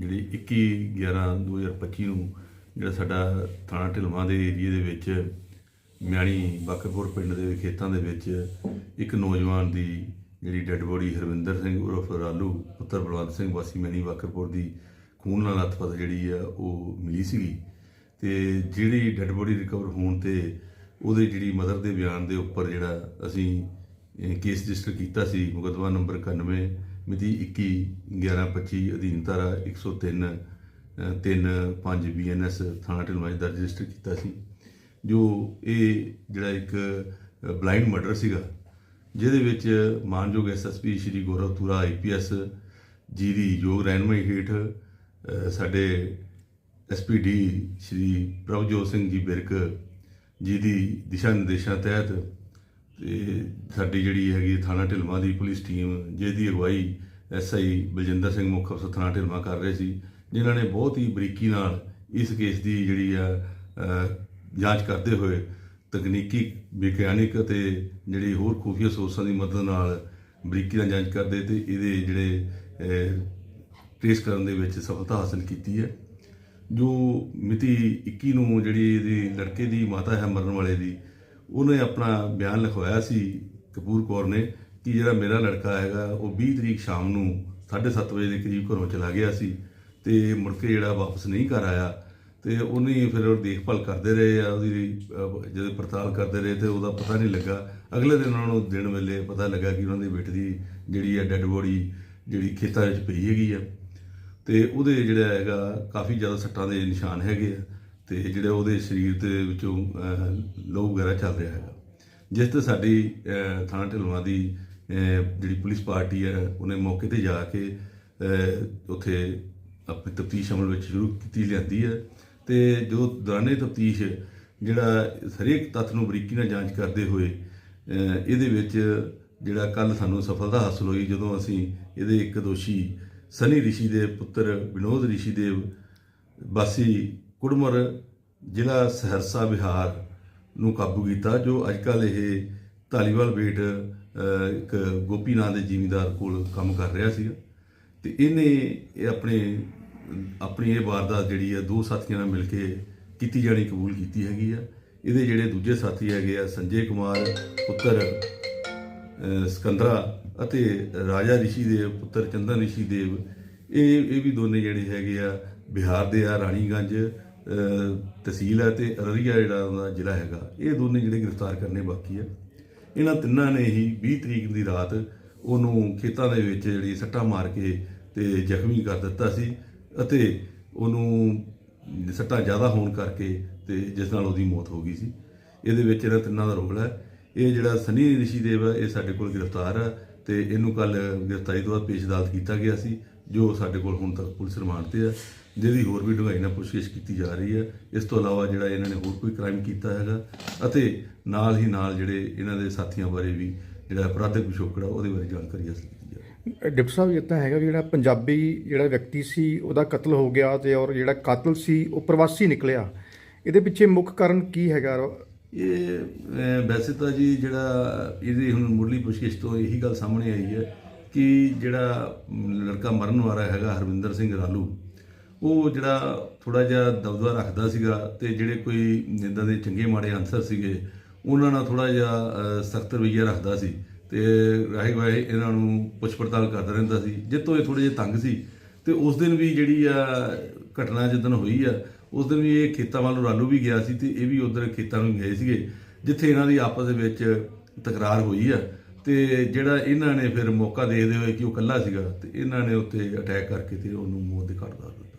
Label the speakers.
Speaker 1: ਜਿਹੜੀ 21 11 2025 ਨੂੰ ਜਿਹੜਾ ਸਾਡਾ ਥਾਣਾ ਢਿਲਵਾਂ ਦੇ ਏਰੀਏ ਦੇ ਵਿੱਚ ਮਿਆਣੀ ਬਾਕਰਪੁਰ ਪਿੰਡ ਦੇ ਖੇਤਾਂ ਦੇ ਵਿੱਚ ਇੱਕ ਨੌਜਵਾਨ ਦੀ ਜਿਹੜੀ ਡੈੱਡ ਬੋਡੀ ਹਰਵਿੰਦਰ ਸਿੰਘ ਉਰਫ ਰਾਲੂ, ਪੁੱਤਰ ਬਲਵੰਤ ਸਿੰਘ ਵਾਸੀ ਮਿਆਣੀ ਬਾਕਰਪੁਰ ਦੀ ਖੂਨ ਨਾਲ ਲੱਥਪੱਥ ਜਿਹੜੀ ਆ, ਉਹ ਮਿਲੀ ਸੀਗੀ। ਤੇ ਜਿਹੜੀ ਡੈੱਡ ਬੋਡੀ ਰਿਕਵਰ ਹੋਣ ਤੇ ਉਹਦੇ ਜਿਹੜੀ ਮਦਰ ਦੇ ਬਿਆਨ ਦੇ ਉੱਪਰ ਜਿਹੜਾ ਅਸੀਂ ਕੇਸ ਰਜਿਸਟਰ ਕੀਤਾ ਸੀ, ਮੁਕੱਦਮਾ ਨੰਬਰ 91 ਮਿਤੀ 21 1125 ਅਧੀਨ ਧਾਰਾ 103 ਅ, 3 5 ਬੀਐਨਐਸ ਥਾਣਾ ਢਿਲਵਾਂ ਦਾ ਰਜਿਸਟਰ ਕੀਤਾ ਸੀ। ਜੋ ਇਹ ਜਿਹੜਾ ਇੱਕ ਬਲਾਈਂਡ ਮਰਡਰ ਸੀਗਾ ਜਿਹਦੇ ਵਿੱਚ ਮਾਨਯੋਗ ਐਸਐਸਪੀ ਸ਼੍ਰੀ ਗੌਰਵ ਤੁਰਾ ਆਈਪੀਐਸ ਜੀ ਦੀ ਯੋਗ ਰਹਿਨਮਾਈ ਹੇਠ ਅ, ਸਾਡੇ ਐਸਪੀਡੀ ਸ਼੍ਰੀ ਪ੍ਰਭਜੋਤ ਸਿੰਘ ਜੀ ਬਿਰਕ ਜੀ ਦੀ ਦਿਸ਼ਾ ਨਿਰਦੇਸ਼ਾਂ ਤਹਿਤ ਤੇ ਸਾਡੀ ਜਿਹੜੀ ਹੈਗੀ ਥਾਣਾ ਢਿਲਵਾਂ ਦੀ ਪੁਲਿਸ ਟੀਮ, ਜਿਹਦੀ ਅਗਵਾਈ ਐਸਆਈ ਬਲਜਿੰਦਰ ਸਿੰਘ ਮੁੱਖ ਅਫਸਰ ਥਾਣਾ ਢਿਲਵਾਂ ਕਰ ਰਹੇ ਸੀ, ਜਿਨ੍ਹਾਂ ਨੇ ਬਹੁਤ ਹੀ ਬਰੀਕੀ ਨਾਲ ਇਸ ਕੇਸ ਦੀ ਜਿਹੜੀ ਆ ਜਾਂਚ ਕਰਦੇ ਹੋਏ ਤਕਨੀਕੀ ਵਿਗਿਆਨਿਕ ਅਤੇ ਜਿਹੜੀ ਹੋਰ ਖੂਫੀਆ ਸੋਰਸਾਂ ਦੀ ਮਦਦ ਨਾਲ ਬਰੀਕੀ ਨਾਲ ਜਾਂਚ ਕਰਦੇ ਤੇ ਇਹਦੇ ਜਿਹੜੇ ਟ੍ਰੇਸ ਕਰਨ ਦੇ ਵਿੱਚ ਸਫਲਤਾ ਹਾਸਲ ਕੀਤੀ ਹੈ। ਜੋ ਮਿਤੀ 21 ਨੂੰ ਜਿਹੜੀ ਇਹਦੀ ਲੜਕੇ ਦੀ ਮਾਤਾ ਹੈ ਮਰਨ ਵਾਲੇ ਦੀ ਉਹਨੇ ਆਪਣਾ ਬਿਆਨ ਲਿਖਵਾਇਆ ਸੀ ਕਪੂਰ ਕੌਰ ਨੇ ਕਿ ਜਿਹੜਾ ਮੇਰਾ ਲੜਕਾ ਹੈਗਾ, ਉਹ 20 ਤਰੀਕ ਸ਼ਾਮ ਨੂੰ 7:30 ਵਜੇ ਦੇ ਕਰੀਬ ਘਰੋਂ ਚਲਾ ਗਿਆ ਸੀ ਤੇ ਮੁੜ ਕੇ ਜਿਹੜਾ ਵਾਪਸ ਨਹੀਂ ਘਰ ਆਇਆ ਤੇ ਉਹਨੇ ਫਿਰ ਉਹ ਦੇਖਭਾਲ ਕਰਦੇ ਰਹੇ ਆ, ਉਹਦੀ ਜਦੋਂ ਪੜਤਾਲ ਕਰਦੇ ਰਹੇ ਤੇ ਉਹਦਾ ਪਤਾ ਨਹੀਂ ਲੱਗਾ। ਅਗਲੇ ਦਿਨ ਉਹਨਾਂ ਨੂੰ ਦਿਨ ਵੇਲੇ ਪਤਾ ਲੱਗਾ ਕਿ ਉਹਨਾਂ ਦੇ ਬੇਟੇ ਦੀ ਜਿਹੜੀ ਹੈ ਡੈੱਡ ਬੋਡੀ ਜਿਹੜੀ ਖੇਤਾਂ ਵਿੱਚ ਪਈ ਹੈਗੀ ਆ। ਤੇ ਉਹਦੇ ਜਿਹੜਾ ਹੈਗਾ, ਕਾਫੀ ਜ਼ਿਆਦਾ ਸੱਟਾਂ ਦੇ ਨਿਸ਼ਾਨ ਹੈਗੇ ਆ। ਤੇ ਜਿਹੜਾ ਉਹਦੇ ਸਰੀਰ ਦੇ ਵਿੱਚੋਂ ਲੋਹ ਵਗੈਰਾ ਚੱਲ ਰਿਹਾ ਹੈਗਾ। ਜਿਸ ਤੇ ਸਾਡੀ ਥਾਣਾ ਢਿਲਵਾਂ ਦੀ ਜਿਹੜੀ ਪੁਲਿਸ ਪਾਰਟੀ ਹੈ, ਉਹਨੇ ਮੌਕੇ ਤੇ ਜਾ ਕੇ ਉੱਥੇ ਆਪਣੀ ਤਫਤੀਸ਼ ਅਮਲ ਵਿੱਚ ਸ਼ੁਰੂ ਕੀਤੀ, ਲਿਆਂਦੀ ਹੈ। ਤੇ ਜੋ ਦੌਰਾਨੇ ਤਫਤੀਸ਼, ਜਿਹੜਾ ਹਰੇਕ ਤੱਥ ਨੂੰ ਬਰੀਕੀ ਨਾਲ ਜਾਂਚ ਕਰਦੇ ਹੋਏ ਇਹਦੇ ਵਿੱਚ ਜਿਹੜਾ ਕੱਲ ਸਾਨੂੰ ਸਫਲਤਾ ਹਾਸਲ ਹੋਈ, ਜਦੋਂ ਅਸੀਂ ਇਹਦੇ ਇੱਕ ਦੋਸ਼ੀ, ਸਨੀ ਰਿਸ਼ੀ ਦੇ ਪੁੱਤਰ ਵਿਨੋਦ ਰਿਸ਼ੀ ਦੇਵ ਵਾਸੀ ਕੁੜਮਰ ਜ਼ਿਲ੍ਹਾ ਸਹਰਸਾ ਬਿਹਾਰ ਨੂੰ ਕਾਬੂ ਕੀਤਾ, ਜੋ ਅੱਜਕੱਲ ਇਹ ਧਾਲੀਵਾਲ ਬੇਟ ਇੱਕ ਗੋਪੀ ਨਾਂ ਦੇ ਜ਼ਿਮੀਂਦਾਰ ਕੋਲ ਕੰਮ ਕਰ ਰਿਹਾ ਸੀਗਾ। ਤੇ ਇਹਨੇ ਇਹ ਆਪਣੇ, ਆਪਣੀ ਇਹ ਵਾਰਦਾਤ ਜਿਹੜੀ ਆ, ਦੋ ਸਾਥੀਆਂ ਨਾਲ ਮਿਲ ਕੇ ਕੀਤੀ ਜਾਣੀ ਕਬੂਲ ਕੀਤੀ ਹੈਗੀ ਆ। ਇਹਦੇ ਜਿਹੜੇ ਦੂਜੇ ਸਾਥੀ ਹੈਗੇ ਆ, ਸੰਜੇ ਕੁਮਾਰ, ਪੁੱਤਰ ਸਕੰਦਰਾ ਅਤੇ ਰਾਜਾ ਰਿਸ਼ੀ ਦੇਵ ਪੁੱਤਰ ਚੰਦਨ ਰਿਸ਼ੀ ਦੇਵ ਇਹ ਇਹ ਵੀ ਦੋਨੇ ਜਿਹੜੇ ਹੈਗੇ ਆ, ਬਿਹਾਰ ਦੇ ਆ, ਰਾਣੀਗੰਜ ਤਹਿਸੀਲ ਹੈ ਤੇ ਅਰਰੀਆ ਜਿਹੜਾ ਉਹਦਾ ਜ਼ਿਲ੍ਹਾ ਹੈਗਾ, ਇਹ ਦੋਨੇ ਜਿਹੜੇ ਗ੍ਰਿਫਤਾਰ ਕਰਨੇ ਬਾਕੀ ਹੈ। ਇਹਨਾਂ ਤਿੰਨਾਂ ਨੇ ਹੀ 20 ਤਰੀਕ ਦੀ ਰਾਤ ਉਹਨੂੰ ਖੇਤਾਂ ਦੇ ਵਿੱਚ ਜਿਹੜੀ ਸੱਟਾਂ ਮਾਰ ਕੇ ਤੇ ਜ਼ਖਮੀ ਕਰ ਦਿੱਤਾ ਸੀ ਅਤੇ ਉਹਨੂੰ ਸੱਟਾਂ ਜ਼ਿਆਦਾ ਹੋਣ ਕਰਕੇ ਤੇ ਜਿਸ ਨਾਲ ਉਹਦੀ ਮੌਤ ਹੋ ਗਈ ਸੀ। ਇਹਦੇ ਵਿੱਚ ਇਹਨਾਂ ਤਿੰਨਾਂ ਦਾ ਰੋਲ ਹੈ। ਇਹ ਜਿਹੜਾ ਸਨੀ ਰਿਸ਼ੀਦੇਵ ਹੈ, ਇਹ ਸਾਡੇ ਕੋਲ ਗ੍ਰਿਫਤਾਰ ਹੈ ਤੇ ਇਹਨੂੰ ਕੱਲ ਗ੍ਰਿਫਤਾਰੀ ਤੋਂ ਬਾਅਦ ਪੇਸ਼ ਅਦਾਲਤ ਕੀਤਾ ਗਿਆ ਸੀ। ਜੋ ਸਾਡੇ ਕੋਲ ਹੁਣ ਤੱਕ ਪੁਲਿਸ ਰਿਮਾਂਡ ਤੇ ਹੈ ਜਿਹਦੀ ਹੋਰ ਵੀ ਡੂੰਘਾਈ ਨਾਲ ਪੁੱਛਗਿੱਛ ਕੀਤੀ ਜਾ ਰਹੀ ਹੈ। ਇਸ ਤੋਂ ਇਲਾਵਾ ਜਿਹੜਾ ਇਹਨਾਂ ਨੇ ਹੋਰ ਕੋਈ ਕ੍ਰਾਈਮ ਕੀਤਾ ਹੈਗਾ ਅਤੇ ਨਾਲ ਹੀ ਨਾਲ ਜਿਹੜੇ ਇਹਨਾਂ ਦੇ ਸਾਥੀਆਂ ਬਾਰੇ ਵੀ ਜਿਹੜਾ ਅਪਰਾਧਿਕ ਪਿਛੋਕੜ ਆ ਉਹਦੇ ਬਾਰੇ ਜਾਣਕਾਰੀ ਹਾਸਲ ਕੀਤੀ ਜਾ
Speaker 2: ਡਿਪਟੀ ਸਾਹਿਬ ਇਹ ਤਾਂ ਹੈਗਾ ਵੀ ਜਿਹੜਾ ਪੰਜਾਬੀ ਜਿਹੜਾ ਵਿਅਕਤੀ ਸੀ ਉਹਦਾ ਕਤਲ ਹੋ ਗਿਆ ਤੇ ਔਰ ਜਿਹੜਾ ਕਾਤਲ ਸੀ ਉਹ ਪ੍ਰਵਾਸੀ ਨਿਕਲਿਆ। ਇਹਦੇ ਪਿੱਛੇ ਮੁੱਖ ਕਾਰਨ ਕੀ ਹੈਗਾ?
Speaker 1: ਇਹ ਅਹ, ਵੈਸੇ ਤਾਂ ਜੀ ਜਿਹੜਾ ਇਹਦੀ ਹੁਣ ਮੁੱਢਲੀ ਪੁੱਛਗਿੱਛ ਤੋਂ ਇਹੀ ਗੱਲ ਸਾਹਮਣੇ ਆਈ ਹੈ ਕਿ ਜਿਹੜਾ ਲੜਕਾ ਮਰਨ ਵਾਲਾ ਹੈਗਾ ਹਰਵਿੰਦਰ ਸਿੰਘ ਰਾਲੂ, ਉਹ ਜਿਹੜਾ ਥੋੜਾ ਜਿਹਾ ਦਬਦਬਾ ਰੱਖਦਾ ਸੀਗਾ ਤੇ ਜਿਹੜੇ ਕੋਈ ਇਦਾਂ ਦੇ ਚੰਗੇ ਮਾੜੇ ਅਨਸਰ ਸੀਗੇ, ਉਹਨਾਂ ਨਾਲ ਥੋੜਾ ਜਿਹਾ ਸਖਤ ਰਵੱਈਆ ਰੱਖਦਾ ਸੀ ਤੇ ਰਾਹੀ ਵਾਏ ਇਹਨਾਂ ਨੂੰ ਪੁੱਛ ਪੜਤਾਲ ਕਰਦਾ ਰਹਿੰਦਾ ਸੀ। ਜਿੱਤੋਂ ਇਹ ਥੋੜੇ ਜਿਹਾ ਤੰਗ ਸੀ ਤੇ ਉਸ ਦਿਨ ਵੀ ਜਿਹੜੀ ਆ ਘਟਨਾ ਜਿੱਦਣ ਹੋਈ ਆ, ਉਸ ਦਿਨ ਵੀ ਇਹ ਖੇਤਾਂ ਵੱਲ ਨੂੰ ਰਾਲੂ ਵੀ ਗਿਆ ਸੀ ਤੇ ਇਹ ਵੀ ਉਧਰ ਖੇਤਾਂ ਨੂੰ ਗਏ ਸੀਗੇ, ਜਿੱਥੇ ਇਹਨਾਂ ਦੀ ਆਪਸ ਦੇ ਵਿੱਚ ਤਕਰਾਰ ਹੋਈ ਆ। ਤੇ ਜਿਹੜਾ ਇਹਨਾਂ ਨੇ ਫਿਰ ਮੌਕਾ ਦੇਖਦੇ ਹੋਏ ਕਿ ਉਹ ਇਕੱਲਾ ਸੀਗਾ, ਤੇ ਇਹਨਾਂ ਨੇ ਉੱਤੇ ਅਟੈਕ ਕਰਕੇ ਤੇ ਉਹਨੂੰ ਮੌਤ ਦੇ ਘਾਟ ਉਤਾਰ ਦਿੱਤਾ।